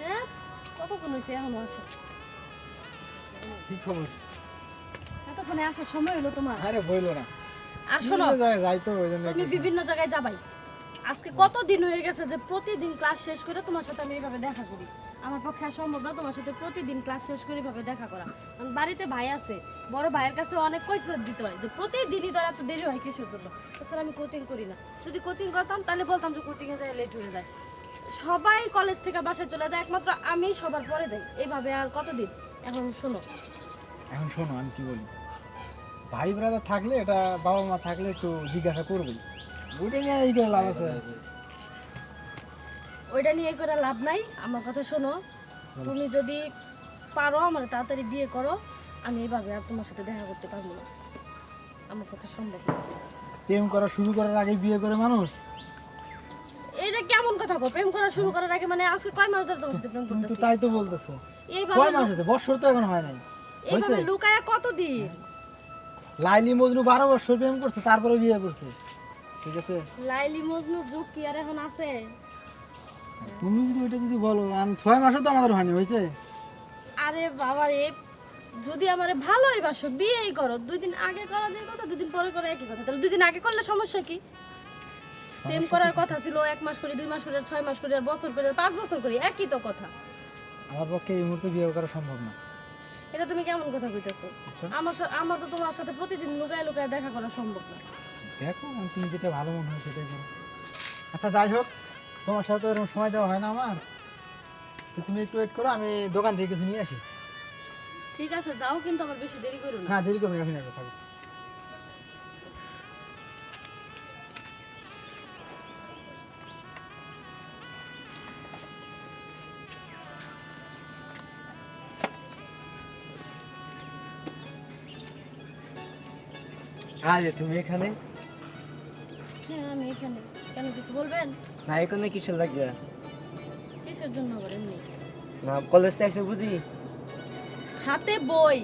হ্যাঁ? কতক্ষণ হয়েছে এখনও আসে? কি খবর? এতক্ষণে আসার সময় হলো তোমার? আরে বইলো না। আর শোনো বিভিন্ন জায়গায় যাই তো ওই জন্য তুমি বিভিন্ন জায়গায় যাবাই। আজকে কত দিন হয়ে গেছে যে প্রতিদিন ক্লাস শেষ করে তোমার সাথে আমি এইভাবে দেখা করি? আমার পক্ষে আর সম্ভব না তোমার সাথে প্রতিদিন ক্লাস শেষ করে দেখা করা। কারণ বাড়িতে ভাই আছে বড় ভাইয়ের কাছে অনেক কৈফিয়ত দিতে হয় যে প্রতিদিনই তোর এত দেরি হয় কিসের জন্য? তাছাড়া আমি কোচিং করি না। যদি কোচিং করতাম তাহলে বলতাম যে কোচিংয়ে যাই লেট হয়ে যায়। সবাই কলেজ থেকে বাসায় চলে যায় একমাত্র আমি সবার পরে যাই। এইভাবে আর কতদিন? এখন শোনো। এখন শোনো আমি কি বলি? ভাই ব্রাদার থাকলে এটা বাবা মা থাকলে একটু জিজ্ঞাসা করবে ওইটা নিয়ে এই করে লাভ আছে। ওইটা নিয়ে করে লাভ নাই। আমার কথা শোনো তুমি যদি পারো আমার তাড়াতাড়ি বিয়ে করো আমি এইভাবে আর তোমার সাথে দেখা করতে পারব না। আমার পক্ষে সম্ভব না প্রেম করা শুরু করার আগে বিয়ে করে মানুষ? গো প্রেম করা শুরু করার আগে মানে আজকে কয় মাস ধরে তোমার সাথে প্রেম করতেছি? তাই তো বলতেছো। কয় মাস হয়েছে? বছর তো এখন হয় নাই। এইভাবে? লুকায়া কতদিন? লাইলি মজনু বারো বছর প্রেম করছে তারপরে বিয়ে করছে। ঠিক আছে? লাইলি মজনুর যুগ কি আর এখন আছে? তুমি যদি ওইটা যদি বলো আর মাসও তো আমাদের হয়নি হয়েছে? আরে বাবা রে যদি আমারে ভালোই বাসো বিয়েই করো। দুই দিন আগে করা যায় কথা দুই দিন পরে করে একই কথা। তাহলে দুই দিন আগে করলে সমস্যা কি? প্রেম করার কথা ছিল এক মাস করে দুই মাস করে ছয় মাস করে আর বছর করে পাঁচ বছর করে একই তো কথা। আমার পক্ষে এই মুহূর্তে বিয়ে করা সম্ভব না। এটা তুমি কেমন কথা কইতেছো? আচ্ছা। আমার আমার তো তোমার সাথে প্রতিদিন লুকায় লুকায় দেখা করা সম্ভব না। দেখো আমি তুমি যেটা ভালো মনে হয় সেটাই করো। আচ্ছা যাই হোক তোমার সাথে এরকম সময় দেওয়া হয় না আমার। তো তুমি একটু ওয়েট করো আমি দোকান থেকে কিছু নিয়ে আসি। ঠিক আছে যাও কিন্তু আমার বেশি দেরি করো না। না দেরি করব না, এখন একটা থাকো। আরে তুমি এখানে? হ্যাঁ আমি এখানে। কেন কিছু বলবেন? না এখানে কিসের লাগবে। কিসের জন্য আবার এমনি? না কলেজ থেকে এসে বুঝি। হাতে বই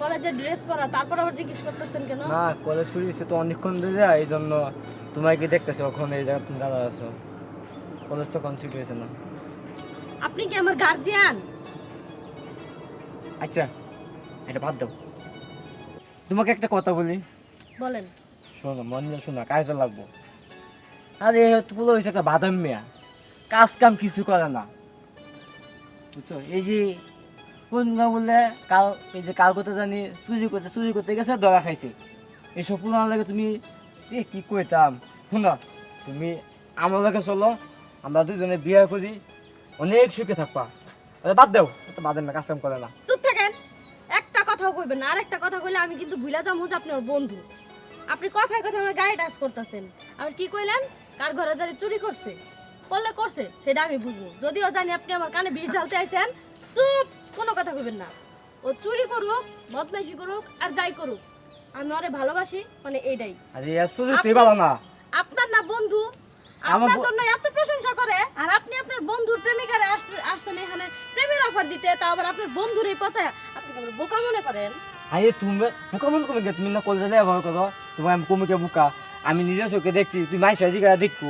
কলেজের ড্রেস পরা তারপর আবার জিজ্ঞেস করতেছেন কেন? না কলেজ শুরু হয়েছে তো অনেকক্ষণ ধরে এই জন্য তোমাকে দেখতেছি ওখানে এই জায়গা তুমি দাদা আছো। কলেজ তো কনসিড হয়েছে না। আপনি কি আমার গার্জিয়ান আচ্ছা এটা বাদ দাও। তোমাকে একটা কথা বলি। বলেন। শোনো মন দিয়ে শোনো কাজে লাগবো। আরে এই হচ্ছে পুরো হয়েছে একটা বাদাম মেয়া। কাজ কাম কিছু করে না। বুঝছ? এই যে কোন না বললে কাল এই যে কাল করতে জানি চুরি করতে চুরি করতে গেছে ধরা খাইছে। এইসব লাগে তুমি এ কি কইতাম? শুনো তুমি আমার লাগে চলো আমরা দুজনে বিয়ে করি অনেক সুখে থাকবা। আরে বাদ দেও এটা বাদাম মেয়া কাজ কাম করে না। চুপ থাকেন একটা কথাও কইবেন না আর একটা কথা কইলে আমি কিন্তু ভুলে যাব যে আপনার বন্ধু। আপনি কথায় কথায় আমার গায়ে টাচ করতেছেন। আর কি কইলেন? কার ঘরে জানি চুরি করছে। করলে করছে সেটা আমি বুঝব। যদিও জানি আপনি আমার কানে বিষ ঢালতে আইছেন চুপ কোনো কথা কইবেন না। ও চুরি করুক বদমাইশি করুক আর যাই করুক। আমি ওরে ভালোবাসি মানে এইটাই। আরে এর তুই ভালো না। আপনার না বন্ধু। আমার জন্য এত প্রশংসা করে। আর আপনি আপনার বন্ধুর প্রেমিকারে আসছেন এখানে প্রেমের অফার দিতে তা আবার আপনার বন্ধুর এই পচায় আপনি বোকা মনে করেন? আরে তুমি বোকা মন গে? তুমি না কলেজে ব্যবহার করো। তোমার আমি কমিকে বোকা। আমি নিজের চোখে দেখছি তুই মাইসা জিগা দেখব।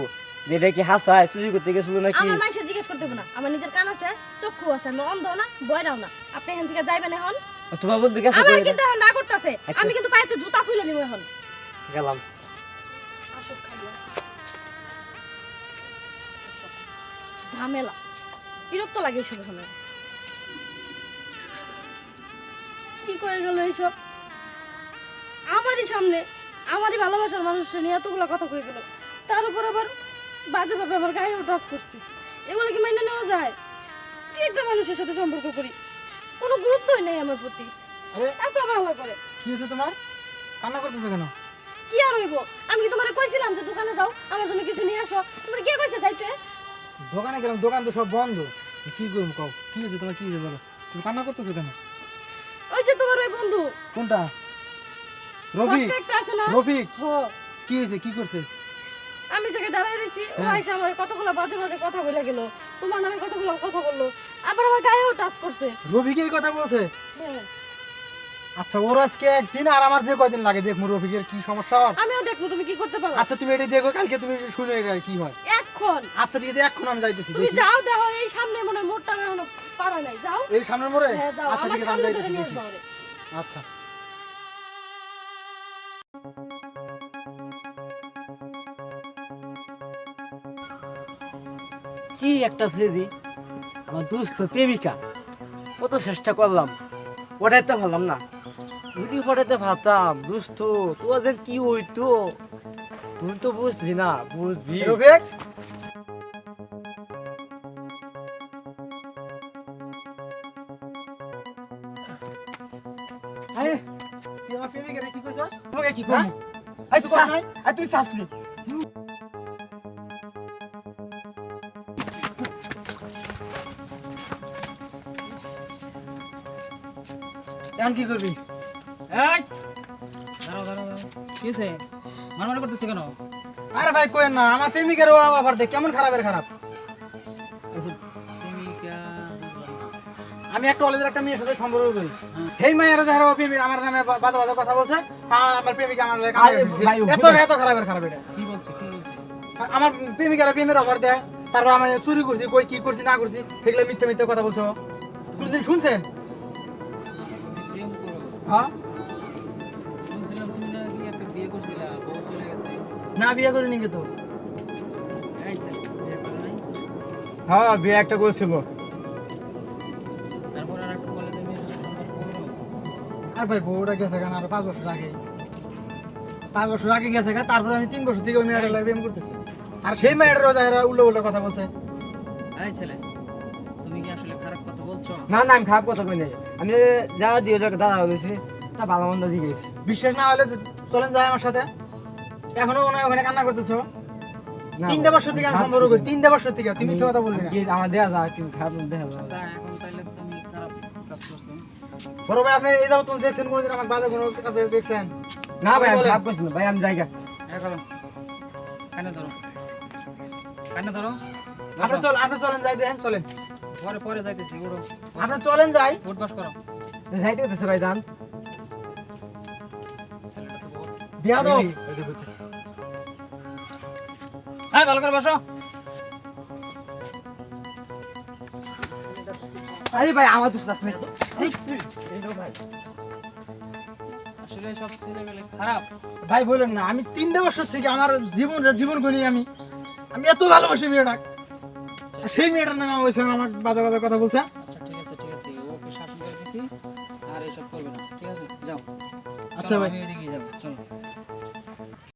যে এটা কি হাসায় চুরি করতে গেছিল নাকি? আমার মাইসে জিজ্ঞেস করতে না। আমার নিজের কান আছে চক্ষু আছে আমি অন্ধ না বয়রাও না। আপনি এখান থেকে যাইবেন এখন? তোমার বন্ধু গেছে আমার কিন্তু এখন না করতেছে। আচ্ছা। আমি কিন্তু পায়েতে জুতা খুলে নিব এখন। গেলাম। আসুক খাইয়া। ঝামেলা। বিরক্ত লাগে এইসব এখানে কি করে গেল এইসব? আমারই সামনে আমারই ভালোবাসার মানুষের নিয়ে এতগুলো কথা কয়ে গেল। তার উপর আবার বাজেভাবে আমার গায়ে টাচ করছে। এগুলো কি মেনে নেওয়া যায়? কি একটা মানুষের সাথে সম্পর্ক করি? কোনো গুরুত্বই নেই আমার প্রতি। আরে এত ভালো করে। কি হয়েছে তোমার? কান্না করতেছো কেন? কি আর হইব? আমি কি তোমারে কইছিলাম যে দোকানে যাও আমার জন্য কিছু নিয়ে আসো? তোমার কে কইছে যাইতে? দোকানে গেলাম দোকান তো সব বন্ধ। কি করব কও? কি হয়েছে তোমার কি হয়েছে বলো? তুমি কান্না করতেছো কেন? ওই যে তোমার ওই বন্ধু। কোনটা? রফিক আছে না? রফিক কি হয়েছে? কি করছে? আমি জায়গায় দাঁড়াই রইছি ও হ্যাঁ। আইসা আমার কতগুলো বাজে বাজে কথা বলে গেল। তোমার নামে কতগুলো কথা বলল। আবার আমার গায়েও টাচ করছে। রফিক এই কথা বলছে? হ্যাঁ। আচ্ছা ওর আজকে একদিন আর আমার যে কয়দিন লাগে দেখ রফিকের কি সমস্যা। আমিও দেখব তুমি কি করতে পারো? আচ্ছা তুমি এটা দেখো কালকে তুমি শুনে এটা কি হয়? এখন। আচ্ছা ঠিক আছে এখন আমি যাইতেছি তুমি যাও দেখো এই সামনে মনে হয় মোড়টা এখনও পারা নাই যাও। এই সামনের মোড়ে? হ্যাঁ যাও আচ্ছা ঠিক আছে আমি সামনে যাইতেছি। আচ্ছা। কি একটা স্মৃতি? আমার দুস্থ প্রেমিকা কত চেষ্টা করলাম পড়াইতে পারলাম না। যদি পড়াইতে পারতাম দুস্থ তোদের কি হইতো? তুই তো বুঝলি না বুঝবি। কি কইছস কি হ্যাঁ? আই তুই এখন কি করবি? এই! দাঁড়াও দাঁড়াও দাঁড়াও। কি হয়েছে? মারামারি করতেছে কেন? আরে ভাই কোয়েন না আমার প্রেমিকের আবার দেখ কেমন খারাপের খারাপ। আমি একটা কলেজের একটা মেয়ের সাথে সম্পর্ক করি। সেই মায়ের দেখা প্রেমিক আমার নামে বাজে বাজে কথা বলছে। হ্যাঁ আমার প্রেমিকা আমার লাগে এত এত খারাপের খারাপ এটা। কি বলছে কি বলছে? আমার প্রেমিকারা প্রেমের অফার দেয়। তারপর আমি চুরি করছি কই কি করছি না করছি সেগুলো মিথ্যে মিথ্যে কথা বলছো কোনদিন শুনছেন? হ্যাঁ? শুনছিলাম তুমি নাকি একটা বিয়ে করছিলে বউ চলে গেছে। না বিয়ে করিনি কিন্তু। হ্যাঁ বিয়ে একটা করেছিল। তারপর আর একটা কলেজের মেয়ের সাথে সম্পর্ক করো আর ভাই বউটা গেছে কেন? আর পাঁচ বছর আগে। পাঁচ বছর আগে গেছে তারপরে আমি তিন বছর থেকে ওই মেয়েটার লাগে প্রেম করতেছি। আর সেই মেয়েটারও যায় উল্টো উল্টো কথা বলছে। এই ছেলে তুমি কি আসলে খারাপ কথা বলছো? না না আমি খারাপ কথা কই নাই। আমি যা দিয়ে যাকে দাদা হয়েছি। তা ভালো মন্দ জিজ্ঞেস। বিশ্বাস না হলে চলেন যায় আমার সাথে। এখনও ওখানে ওখানে কান্না করতেছো। তিনটা বছর থেকে আমি সম্পর্ক করি। তিনটা বছর থেকে তুমি মিথ্যে কথা বলবি না। আমার দেয়া যায় কি খারাপ দেখা আচ্ছা এখন তাহলে তুমি খারাপ কাজ করছ। বড় ভাই আপনি এই যাও তুমি দেখছেন কোনোদিন আমাকে বাজে কোনো কাছে দেখছেন। না ভাই আমি। খারাপ করছি না। ভাই আমি জায়গা। কানে ধরো। কানে ধরো। আপনি চল আপনি চলেন যাই দেখেন চলেন। পরে পরে যাইতেছি উড়ো। আপনি চলেন যাই। করো। যাইতে হতেছে ভাই বিয়া দাও। হ্যাঁ ভালো করে বসো। আরে ভাই আমার দোষ আছে না। এই নো ভাই। আসলে সব ছেলেমেলে খারাপ। ভাই বলেন না আমি তিনটা বছর থেকে আমার জীবন জীবন করি আমি আমি এত ভালোবাসি মেয়েটা আর সেই মেয়েটার নামে আমার ওই আমার বাজে বাজে কথা বলছে। আচ্ছা ঠিক আছে ঠিক আছে। ওকে শাসন করে দিছি। আর এসব করবে না ঠিক আছে? যাও। আচ্ছা ভাই।